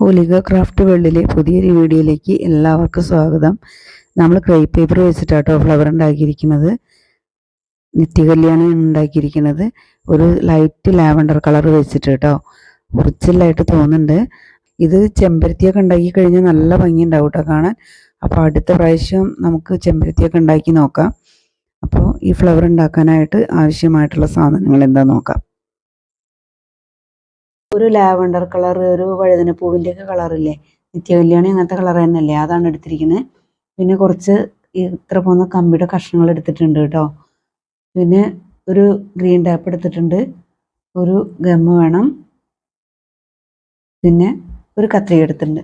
ഒലിക craft വേൾഡിലെ പുതിയൊരു വീഡിയോയിലേക്ക് എല്ലാവർക്കും സ്വാഗതം. നമ്മൾ ക്രേപ്പ് പേപ്പർ വെച്ചിട്ടാട്ടോ ഫ്ലവർ ഉണ്ടാക്കിയിരിക്കുന്നത്. നിത്യകല്യാണി ഉണ്ടാക്കിയിരിക്കുന്നത്. ഒരു ലൈറ്റ് ലാവൻഡർ കളർ വെച്ചിട്ട് കേട്ടോ ഒറിജിനലായിട്ട് തോന്നുന്നുണ്ട്. ഇത് ചെമ്പരത്തിയൊക്കെ ഉണ്ടാക്കി കഴിഞ്ഞാൽ നല്ല ഭംഗി ഉണ്ടാവും കേട്ടോ കാണാൻ. അപ്പോൾ അടുത്ത പ്രാവശ്യം നമുക്ക് ചെമ്പരത്തിയൊക്കെ ഉണ്ടാക്കി നോക്കാം. അപ്പോൾ ഈ ഫ്ലവർ ഉണ്ടാക്കാനായിട്ട് ആവശ്യമായിട്ടുള്ള സാധനങ്ങൾ എന്താ നോക്കാം. ഒരു ലാവണ്ടർ കളർ ഒരു വഴുതനപ്പൂവിന്റെ ഒക്കെ കളറില്ലേ നിത്യകല്യാണി അങ്ങനത്തെ കളർ തന്നെയല്ലേ? അതാണ് എടുത്തിരിക്കുന്നത് പിന്നെ കുറച്ച് ഇത്ര പോകുന്ന കമ്പിയുടെ കഷ്ണങ്ങൾ എടുത്തിട്ടുണ്ട് കേട്ടോ. പിന്നെ ഒരു ഗ്രീൻ ടാപ്പ് എടുത്തിട്ടുണ്ട്. ഒരു ഗമ്മ് വേണം. പിന്നെ ഒരു കത്രിക എടുത്തിട്ടുണ്ട്.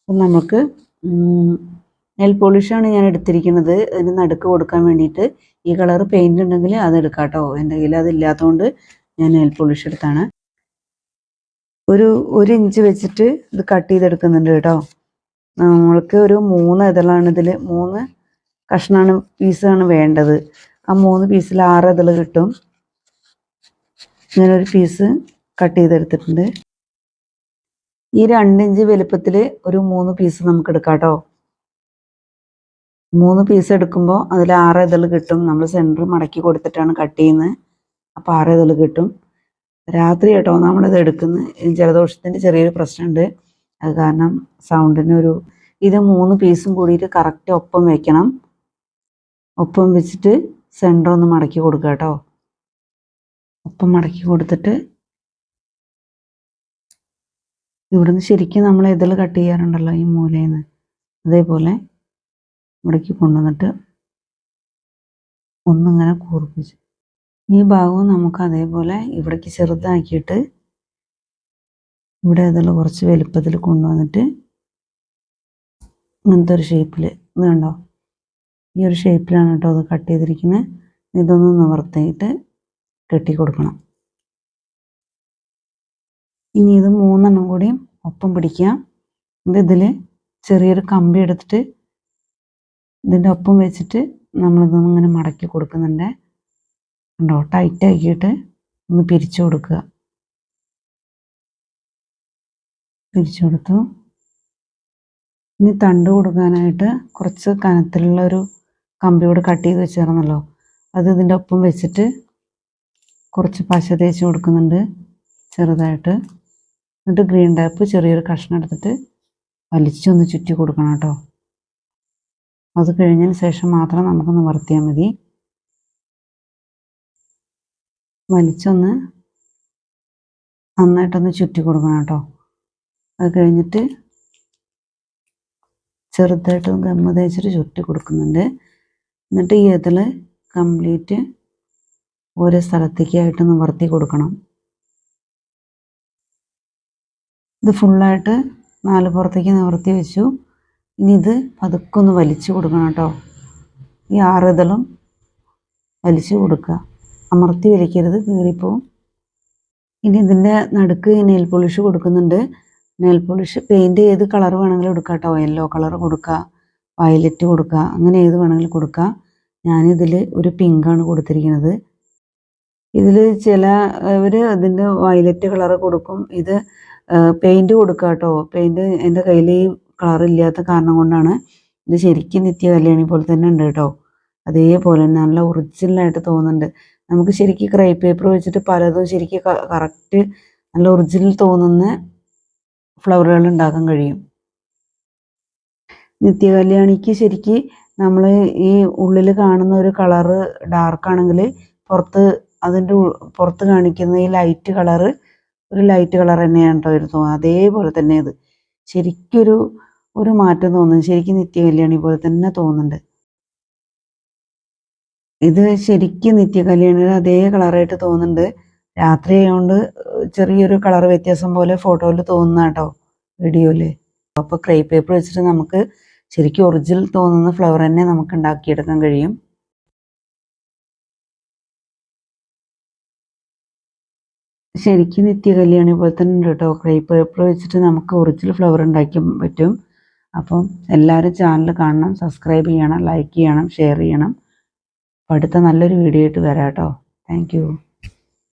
അപ്പം നമുക്ക് നെൽ പോളിഷാണ് ഞാൻ എടുത്തിരിക്കുന്നത്. അതിന് നടുക്ക് കൊടുക്കാൻ വേണ്ടിയിട്ട് ഈ കളർ പെയിന്റ് ഉണ്ടെങ്കിൽ അത് എടുക്കാം കേട്ടോ കയ്യിൽ അതില്ലാത്തതുകൊണ്ട് ഞാൻ നെൽ പോളിഷ് എടുത്താണ്. ഒരു ഒരു ഇഞ്ച് വെച്ചിട്ട് ഇത് കട്ട് ചെയ്തെടുക്കുന്നുണ്ട് കേട്ടോ. നമ്മൾക്ക് ഒരു മൂന്ന് ഇതളാണ് ഇതിൽ മൂന്ന് കഷ്ണമാണ് പീസാണ് വേണ്ടത്. ആ മൂന്ന് പീസിൽ ആറ് ഇതൾ കിട്ടും. ഞാനൊരു പീസ് കട്ട് ചെയ്തെടുത്തിട്ടുണ്ട്. ഈ രണ്ടിഞ്ച് വലുപ്പത്തിൽ ഒരു മൂന്ന് പീസ് നമുക്ക് എടുക്കാം കേട്ടോ. മൂന്ന് പീസ് എടുക്കുമ്പോൾ അതിൽ ആറ് ഇതൾ കിട്ടും. നമ്മൾ സെന്റർ മടക്കി കൊടുത്തിട്ടാണ് കട്ട് ചെയ്യുന്നത്. അപ്പോൾ ആറ് ഇതൾ കിട്ടും. രാത്രി കേട്ടോ നമ്മളിത് എടുക്കുന്നത് ജലദോഷത്തിന്റെ ചെറിയൊരു പ്രശ്നമുണ്ട്. അത് കാരണം സൗണ്ടിന് ഒരു ഇത് മൂന്ന് പീസും കൂടിയിട്ട് കറക്റ്റ് ഒപ്പം വെക്കണം. ഒപ്പം വെച്ചിട്ട് സെന്റർ ഒന്ന് മടക്കി കൊടുക്കുക കേട്ടോ. ഒപ്പം മടക്കി കൊടുത്തിട്ട് ഇവിടുന്ന് ശരിക്കും നമ്മൾ ഇതിൽ കട്ട് ചെയ്യാറുണ്ടല്ലോ ഈ മൂലയിൽ നിന്ന് അതേപോലെ മുടക്കി കൊണ്ടുവന്നിട്ട് ഒന്നിങ്ങനെ കൂർപ്പിച്ച് ഈ ഭാഗവും നമുക്ക് അതേപോലെ ഇവിടേക്ക് ചെറുതാക്കിയിട്ട് ഇവിടെ അതുള്ള കുറച്ച് വലുപ്പത്തിൽ കൊണ്ടുവന്നിട്ട് ഇങ്ങനത്തെ ഒരു ഷേപ്പിൽ ഇത് കണ്ടോ? ഈ ഒരു ഷേപ്പിലാണ് കേട്ടോ അത് കട്ട് ചെയ്തിരിക്കുന്നത് ഇതൊന്ന് നിവർത്തിയിട്ട് കെട്ടി കൊടുക്കണം. ഇനി ഇത് മൂന്നെണ്ണം കൂടിയും ഒപ്പം പിടിക്കാം. ഇത് ഇതിൽ ചെറിയൊരു കമ്പി എടുത്തിട്ട് ഇതിന്റെ ഒപ്പം വെച്ചിട്ട് നമ്മളിതൊന്നും ഇങ്ങനെ മടക്കി കൊടുക്കുന്നുണ്ട്. ഉണ്ടോ? ടൈറ്റ് ആക്കിയിട്ട് ഒന്ന് പിരിച്ചു കൊടുക്കുക. പിരിച്ചു കൊടുത്തു. ഇനി തണ്ട് കൊടുക്കാനായിട്ട് കുറച്ച് കനത്തിലുള്ള ഒരു കമ്പിയോട് കട്ട് ചെയ്ത് വെച്ചിരുന്നല്ലോ. അത് ഇതിന്റെ ഒപ്പം വെച്ചിട്ട് കുറച്ച് പശ തേച്ച് കൊടുക്കുന്നുണ്ട് ചെറുതായിട്ട്. എന്നിട്ട് ഗ്രീൻ ടാപ്പ് ചെറിയൊരു കഷ്ണം എടുത്തിട്ട് വലിച്ചൊന്ന് ചുറ്റി കൊടുക്കണം കേട്ടോ. അത് കഴിഞ്ഞതിന് ശേഷം മാത്രം നമുക്ക് നിവർത്തിയാൽ മതി. വലിച്ചൊന്ന് നന്നായിട്ടൊന്ന് ചുറ്റി കൊടുക്കണം കേട്ടോ. അത് കഴിഞ്ഞിട്ട് ചെറുതായിട്ട് ഗമ്മ തേച്ചിട്ട് ചുറ്റി കൊടുക്കുന്നുണ്ട്. എന്നിട്ട് ഈ ഇതിൽ കംപ്ലീറ്റ് ഓരോ സ്ഥലത്തേക്കായിട്ട് നിവർത്തി കൊടുക്കണം. ഇത് ഫുള്ളായിട്ട് നാല് പുറത്തേക്ക് നിവർത്തി വെച്ചു. ഇനി ഇത് പതുക്കെ ഒന്ന് വലിച്ചു കൊടുക്കണം കേട്ടോ. ഈ ആറ് ഇതളും വലിച്ചു കൊടുക്കുക. അമർത്തി വലിക്കരുത് കീറിപ്പോവും ഇനി ഇതിന്റെ നടുക്ക് നെയിൽ പോളിഷ് കൊടുക്കുന്നുണ്ട്. നെയിൽ പോളിഷ് പെയിന്റ് ഏത് കളർ വേണമെങ്കിലും എടുക്കാം കേട്ടോ യെല്ലോ കളർ കൊടുക്കുക വയലറ്റ് കൊടുക്കുക അങ്ങനെ ഏത് വേണമെങ്കിലും കൊടുക്കുക ഞാനിതിൽ ഒരു പിങ്കാണ് കൊടുത്തിരിക്കുന്നത്. ഇതിൽ ചില ഇവർ ഇതിന്റെ വയലറ്റ് കളർ കൊടുക്കും. ഇത് പെയിന്റ് കൊടുക്കുക കേട്ടോ പെയിന്റ് എന്റെ കയ്യിൽ ഈ കളർ ഇല്ലാത്ത കാരണം കൊണ്ടാണ് ഇത് ശരിക്കും നിത്യ കല്യാണി പോലെ തന്നെ ഉണ്ട് കേട്ടോ. അതേപോലെ നല്ല ഒറിജിനലായിട്ട് തോന്നുന്നുണ്ട്. നമുക്ക് ശരിക്കും ക്രൈ പേപ്പർ വെച്ചിട്ട് പലതും ശരിക്കും കറക്റ്റ് നല്ല ഒറിജിനൽ തോന്നുന്ന ഫ്ലവറുകൾ ഉണ്ടാക്കാൻ കഴിയും. നിത്യകല്യാണിക്ക് ശരിക്ക് നമ്മൾ ഈ ഉള്ളിൽ കാണുന്ന ഒരു കളറ് ഡാർക്കാണെങ്കിൽ പുറത്ത് അതിന്റെ പുറത്ത് കാണിക്കുന്ന ഈ ലൈറ്റ് കളറ് ഒരു ലൈറ്റ് കളർ തന്നെയാണ് കേട്ടോ ഒരു തോന്നുന്നത് അതേപോലെ തന്നെ ഇത്. ശരിക്കൊരു ഒരു മാറ്റം തോന്നുന്നു. ശരിക്കും നിത്യകല്യാണി പോലെ തന്നെ തോന്നുന്നുണ്ട്. ഇത് ശരിക്കും നിത്യകല്യാണിയുടെ അതേ കളറായിട്ട് തോന്നുന്നുണ്ട്. രാത്രി ആയതുകൊണ്ട് ചെറിയൊരു കളർ വ്യത്യാസം പോലെ ഫോട്ടോയിൽ തോന്നുന്ന കേട്ടോ വീഡിയോയിൽ. അപ്പോൾ ക്രൈ പേപ്പർ വെച്ചിട്ട് നമുക്ക് ശരിക്കും ഒറിജിനൽ തോന്നുന്ന ഫ്ലവർ തന്നെ നമുക്ക് ഉണ്ടാക്കിയെടുക്കാൻ കഴിയും. ശരിക്കും നിത്യകല്യാണി പോലെ തന്നെ ഉണ്ട് കേട്ടോ. ക്രൈ പേപ്പർ വെച്ചിട്ട് നമുക്ക് ഒറിജിനൽ ഫ്ലവർ ഉണ്ടാക്കാൻ പറ്റും. അപ്പം എല്ലാവരും ചാനൽ കാണണം സബ്സ്ക്രൈബ് ചെയ്യണം ലൈക്ക് ചെയ്യണം ഷെയർ ചെയ്യണം. അടുത്ത നല്ലൊരു വീഡിയോ ആയിട്ട് വരാം കേട്ടോ താങ്ക്